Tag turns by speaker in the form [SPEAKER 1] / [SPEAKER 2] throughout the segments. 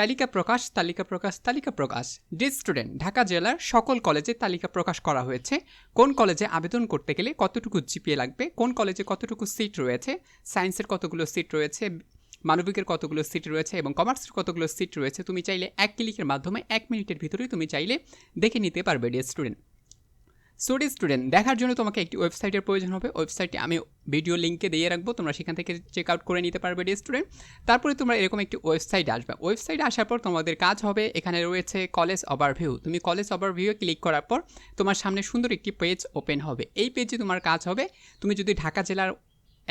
[SPEAKER 1] তালিকা প্রকাশ তালিকা প্রকাশ তালিকা প্রকাশ। ডি স্টুডেন্ট ঢাকা জেলার সকল কলেজে তালিকা প্রকাশ করা হয়েছে। কোন কলেজে আবেদন করতে গেলে কতটুকু জিপিএ লাগবে? কোন কলেজে কতটুকু সিট রয়েছে? সায়েন্সের কতগুলো সিট রয়েছে? মানবিকের কতগুলো সিট রয়েছে? এবং কমার্সের কতগুলো সিট রয়েছে? তুমি চাইলে এক ক্লিকের মাধ্যমে এক মিনিটের ভিতরেই তুমি চাইলে দেখে নিতে পারবে ডি স্টুডেন্ট সোডি স্টুডেন্ট দেখার জন্য তোমাকে একটি ওয়েবসাইটের প্রয়োজন হবে। ওয়েবসাইটটি আমি ভিডিও লিঙ্কে দিয়ে রাখব। তোমরা সেখান থেকে চেক আউট করে নিতে পারবে ডি স্টুডেন্ট তারপরে তোমরা এরকম একটি ওয়েবসাইট আসবে। ওয়েবসাইটে আসার পর তোমাদের কাজ হবে, এখানে রয়েছে কলেজ ওভারভিউ তুমি কলেজ ওভারভিউ ক্লিক করার পর তোমার সামনে সুন্দর একটি পেজ ওপেন হবে। এই পেজে তোমার কাজ হবে। তুমি যদি ঢাকা জেলার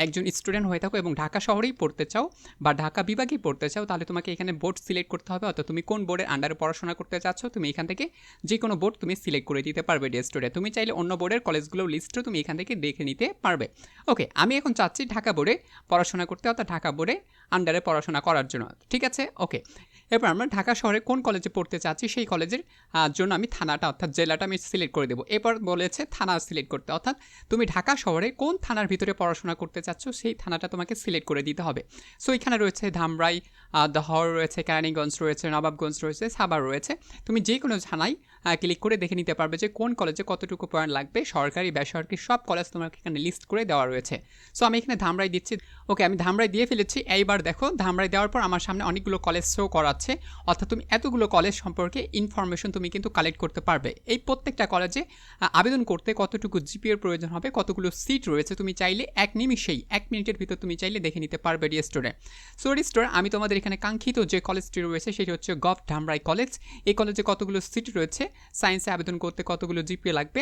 [SPEAKER 1] একজন স্টুডেন্ট হয়ে থাকো এবং ঢাকা শহরেই পড়তে চাও বা ঢাকা বিভাগেই পড়তে চাও, তাহলে তোমাকে এখানে বোর্ড সিলেক্ট করতে হবে। অর্থাৎ তুমি কোন বোর্ডের আন্ডারে পড়াশোনা করতে চাচ্ছ, তুমি এখান থেকে যে কোনো বোর্ড তুমি সিলেক্ট করে দিতে পারবে ডে স্টুডেন্ট তুমি চাইলে অন্য বোর্ডের কলেজগুলোর লিস্টও তুমি এখান থেকে দেখে নিতে পারবে। ওকে আমি এখন চাচ্ছি ঢাকা বোর্ডে পড়াশোনা করতে, অর্থাৎ ঢাকা বোর্ডে আন্ডারে পড়াশোনা করার জন্য। ঠিক আছে? ওকে এরপর আমরা ঢাকা শহরে কোন কলেজে পড়তে চাচ্ছি, সেই কলেজের জন্য আমি থানাটা, অর্থাৎ জেলাটা আমি সিলেক্ট করে দেবো। এরপর বলেছে থানা সিলেক্ট করতে। অর্থাৎ তুমি ঢাকা শহরে কোন থানার ভিতরে পড়াশোনা করতে চাচ্ছ সেই থানাটা তোমাকে সিলেক্ট করে দিতে হবে। সো এখানে রয়েছে ধামরাই দহর রয়েছে, কেরানীগঞ্জ রয়েছে, নবাবগঞ্জ রয়েছে সাবার রয়েছে। তুমি যে কোনো থানায় ক্লিক করে দেখে নিতে পারবে যে কোন কলেজে কতটুকু পয়েন্ট লাগবে, সরকারি, বেসরকারি, সব কলেজ তোমাকে এখানে লিস্ট করে দেওয়া রয়েছে। সো আমি এখানে ধামরাই দিচ্ছি। ওকে আমি ধামরাই দিয়ে ফেলেছি। এইবার দেখো, ধামরাই দেওয়ার পর আমার সামনে অনেকগুলো কলেজ শো করাচ্ছে। অর্থাৎ তুমি এতগুলো কলেজ সম্পর্কে ইনফরমেশন তুমি কিন্তু কালেক্ট করতে পারবে। এই প্রত্যেকটা কলেজে আবেদন করতে কতটুকু জিপিএর প্রয়োজন হবে, কতগুলো সিট রয়েছে, তুমি চাইলে এক নিমিষেই এক মিনিটের ভিতর তুমি চাইলে দেখে নিতে পারবে ডি স্টোরে সো ডি স্টোর আমি তোমাদের এখানে কাঙ্ক্ষিত যে কলেজটি রয়েছে, সেটি হচ্ছে গভ ধামরাই কলেজ এই কলেজে কতগুলো সিট রয়েছে? সায়েন্সে আবেদন করতে কতগুলো জিপিএ লাগবে?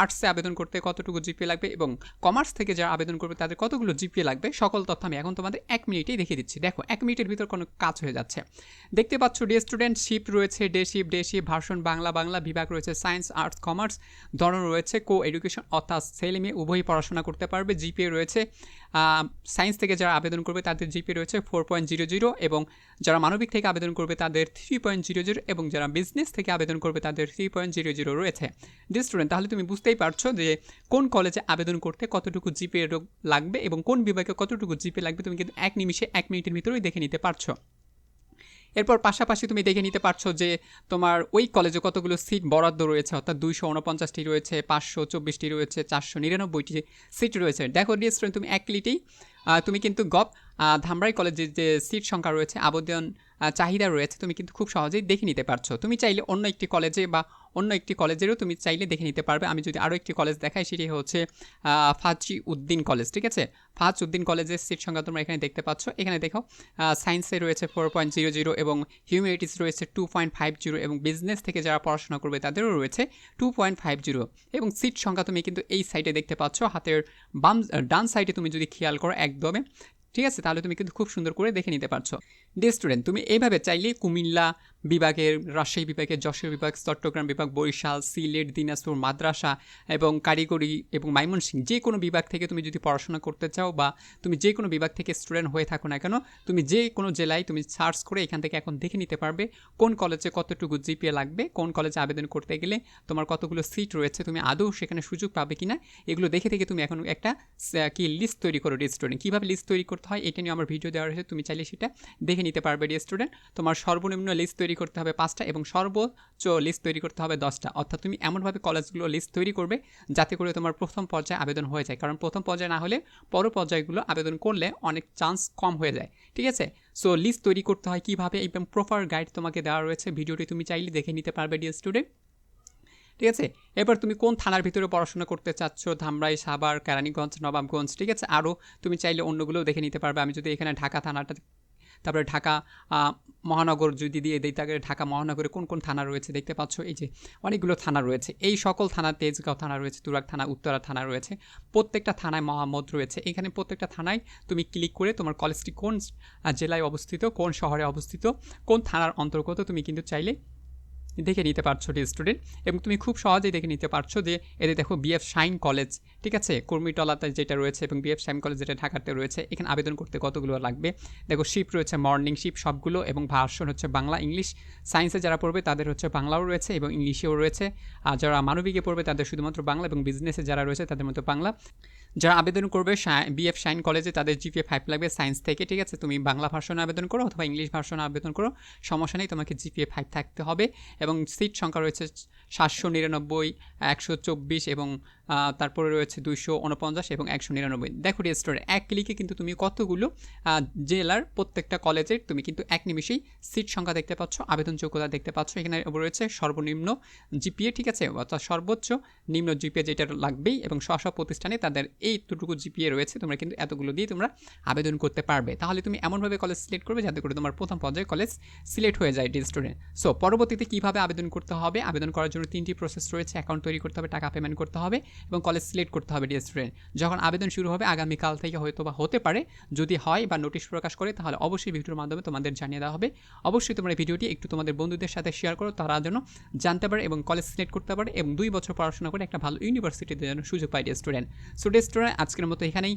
[SPEAKER 1] আর্টসে আবেদন করতে কতটুকু জিপিএ লাগবে? এবং কমার্স থেকে যারা আবেদন করবে, তাদের কতগুলো জিপিএ লাগবে? সকল তথ্য আমি এখন তোমাদের এক মিনিটেই দেখিয়ে দিচ্ছি। দেখো, এক মিনিটের ভিতর কোনো কাজ হয়ে যাচ্ছে। দেখতে পাচ্ছ ডে স্টুডেন্ট শিপ রয়েছে day shift day shift version Bangla Bangla বিভাগ রয়েছে সায়েন্স আর্টস কমার্স ধরন রয়েছে কো এডুকেশন অর্থাৎ ছেলে মেয়ে উভয়ই পড়াশোনা করতে পারবে জিপিএ রয়েছে। সায়েন্স থেকে যারা আবেদন করবে তাদের জিপি রয়েছে ফোর পয়েন্ট জিরো জিরো এবং যারা মানবিক থেকে আবেদন করবে তাদের থ্রি পয়েন্ট জিরো জিরো এবং যারা বিজনেস থেকে আবেদন করবে তাদের থ্রি পয়েন্ট জিরো জিরো রয়েছে। ডি স্টুডেন্ট তাহলে তুমি বুঝতেই পারছ যে কোন কলেজে আবেদন করতে কতটুকু জিপি লাগবে এবং কোন বিভাগে কতটুকু জিপি লাগবে তুমি কিন্তু এক নিমিষে এক মিনিটের ভিতরেই দেখে নিতে পারছ। এরপর পাশাপাশি তুমি দেখে নিতে পারছ যে তোমার ওই কলেজে কতগুলো সিট বরাদ্দ রয়েছে, অর্থাৎ দুইশো উনপঞ্চাশটি রয়েছে, পাঁচশো চব্বিশটি রয়েছে, চারশো নিরানব্বইটি সিট রয়েছে। দেখো রেস্টুরেন্ট তুমি এক ক্লিটেই তুমি কিন্তু গপ ধামরাই কলেজের যে সিট সংখ্যা রয়েছে আবেদন চাহিদা রয়েছে, তুমি কিন্তু খুব সহজেই দেখে নিতে পারছ। তুমি চাইলে অন্য একটি কলেজে বা অন্য একটি কলেজেরও তুমি চাইলে দেখে নিতে পারবে। আমি যদি আরও একটি কলেজ দেখাই, সেটি হচ্ছে ফাজি উদ্দিন কলেজ ঠিক আছে? ফাজ উদ্দিন কলেজের সিট সংখ্যা তোমরা এখানে দেখতে পাচ্ছ। এখানে দেখো সায়েন্সে রয়েছে ফোর পয়েন্ট জিরো জিরো এবং হিউম্যানিটিস রয়েছে টু পয়েন্ট ফাইভ জিরো এবং বিজনেস থেকে যারা পড়াশোনা করবে, তাদেরও রয়েছে টু পয়েন্ট ফাইভ জিরো এবং সিট সংখ্যা তুমি কিন্তু এই সাইডে দেখতে পাচ্ছ, হাতের বাম, ডান সাইডে তুমি যদি খেয়াল করো, একদমে ঠিক আছে? তাহলে তুমি কিন্তু খুব সুন্দর করে দেখে নিতে পারছ। ডে স্টুডেন্ট তুমি এইভাবে চাইলে কুমিল্লা বিভাগের, রাজশাহী বিভাগের, যশোর বিভাগ, চট্টগ্রাম বিভাগ, বরিশাল, সিলেট, দিনাজপুর, মাদ্রাসা এবং কারিগরি এবং মাইমনসিং যে কোনো বিভাগ থেকে তুমি যদি পড়াশোনা করতে চাও বা তুমি যে কোনো বিভাগ থেকে স্টুডেন্ট হয়ে থাকো না কেন, তুমি যে কোনো জেলায় তুমি সার্চ করে এখান থেকে এখন দেখে নিতে পারবে কোন কলেজে কতটুকু জিপিএ লাগবে, কোন কলেজে আবেদন করতে গেলে তোমার কতগুলো সিট রয়েছে, তুমি আদৌ সেখানে সুযোগ পাবে কি না এগুলো দেখে থেকে তুমি এখন একটা কি লিস্ট তৈরি করো স্টুডেন্ট কীভাবে লিস্ট তৈরি করতে হয়, এটা নিয়ে আমার ভিডিও দেওয়া রয়েছে, তুমি চাইলে সেটা দেখে নিতে পারবে স্টুডেন্ট তোমার সর্বনিম্ন লিস্ট তৈরি করতে হবে পাঁচটা এবং সর্বোচ্চ লিস্ট তৈরি করতে হবে দশটা। অর্থাৎ তুমি এমনভাবে কলেজগুলো লিস্ট তৈরি করবে যাতে করে তোমার প্রথম পর্যায়ে আবেদন হয়ে যায়। কারণ প্রথম পর্যায়ে না হলে পর পর্যায়গুলো আবেদন করলে অনেক চান্স কম হয়ে যায়। ঠিক আছে? সো লিস্ট তৈরি করতে হয় কীভাবে এবং প্রপার গাইড তোমাকে দেওয়া রয়েছে। ভিডিওটি তুমি চাইলে দেখে নিতে পারবে ডিয়ার স্টুডেন্ট ঠিক আছে? এবার তুমি কোন থানার ভিতরে পড়াশোনা করতে চাচ্ছ? ধামরাই সাবার কেরানীগঞ্জ, নবাবগঞ্জ। ঠিক আছে? আরও তুমি চাইলে অন্যগুলোও দেখে নিতে পারবে। আমি যদি এখানে ঢাকা থানাটা তারপরে ঢাকা মহানগর, যদি দিয়ে দেই, তাকে ঢাকা মহানগরে কোন কোন থানা রয়েছে? দেখতে পাচ্ছ, এই যে অনেকগুলো থানা রয়েছে। এই সকল থানা, তেজগাঁও থানা রয়েছে, তুরাগ থানা, উত্তরা থানা রয়েছে। প্রত্যেকটা থানায় মহামদ রয়েছে। এখানে প্রত্যেকটা থানায় তুমি ক্লিক করে তোমার কলেজটি কোন জেলায় অবস্থিত, কোন শহরে অবস্থিত, কোন থানার অন্তর্গত তুমি কিন্তু চাইলে দেখে নিতে পারছ স্টুডেন্ট এবং তুমি খুব সহজেই দেখে নিতে পারছ যে এতে দেখো বিএফ শাইন কলেজ ঠিক আছে? কর্মীটলাতে যেটা রয়েছে এবং বিএফ শাইন কলেজ যেটা ঢাকাতে রয়েছে, এখানে আবেদন করতে কতগুলো লাগবে? দেখো শিপ রয়েছে মর্নিং শিপ সবগুলো এবং ভার্সন হচ্ছে বাংলা ইংলিশ সায়েন্সে যারা পড়বে তাদের হচ্ছে বাংলাও রয়েছে এবং ইংলিশেও রয়েছে। আর যারা মানবিকে পড়বে তাদের শুধুমাত্র বাংলা এবং বিজনেসে যারা রয়েছে তাদের মধ্যে বাংলা। যারা আবেদন করবে বিএফ সাইন কলেজে তাদের জিপিএ ফাইভ লাগবে সায়েন্স থেকে, ঠিক আছে? তুমি বাংলা ভার্সনে আবেদন করো অথবা ইংলিশ ভার্সনে আবেদন করো, সমস্যা নেই, তোমাকে জিপিএ ফাইভ থাকতে হবে এবং সিট সংখ্যা রয়েছে সাতশো নিরানব্বই, একশো চব্বিশ এবং তারপরে রয়েছে দুইশো উনপঞ্চাশ এবং একশো নিরানব্বই। দেখো রেজিস্টারে এক ক্লিকে কিন্তু তুমি কতগুলো জেলার প্রত্যেকটা কলেজের তুমি কিন্তু এক নিমিষেই সিট সংখ্যা দেখতে পাচ্ছ, আবেদন যোগ্যতা দেখতে পাচ্ছ। এখানে রয়েছে সর্বনিম্ন জিপিএ ঠিক আছে? অর্থাৎ সর্বোচ্চ নিম্ন জিপিএ যেটা লাগবেই এবং স্ব প্রতিষ্ঠানে তাদের এইটুকু জিপিএ রয়েছে, তোমরা কিন্তু এতগুলো দিয়ে তোমরা আবেদন করতে পারবে। তাহলে তুমি এমনভাবে কলেজ সিলেক্ট করবে যাতে করে তোমার প্রথম পর্যায়ে কলেজ সিলেক্ট হয়ে যায় ডি স্টুডেন্ট সো পরবর্তীতে কীভাবে আবেদন করতে হবে? আবেদন করার জন্য তিনটি প্রসেস রয়েছে। অ্যাকাউন্ট তৈরি করতে হবে, টাকা পেমেন্ট করতে হবে এবং কলেজ সিলেক্ট করতে হবে ডি স্টুডেন্ট যখন আবেদন শুরু হবে, আগামীকাল থেকে হয়তো বা হতে পারে, যদি হয় বা নোটিশ প্রকাশ করে, তাহলে অবশ্যই ভিডিওর মাধ্যমে তোমাদের জানিয়ে দেওয়া হবে। অবশ্যই তোমরা এই ভিডিওটি একটু তোমাদের বন্ধুদের সাথে শেয়ার করো, তারা যেন জানতে পারে এবং কলেজ সিলেক্ট করতে পারে এবং দুই বছর পড়াশোনা করে একটা ভালো ইউনিভার্সিটিতে যেন সুযোগ পায় স্টুডেন্ট সো স্টুডেন্ট আজকের মতো এখানেই।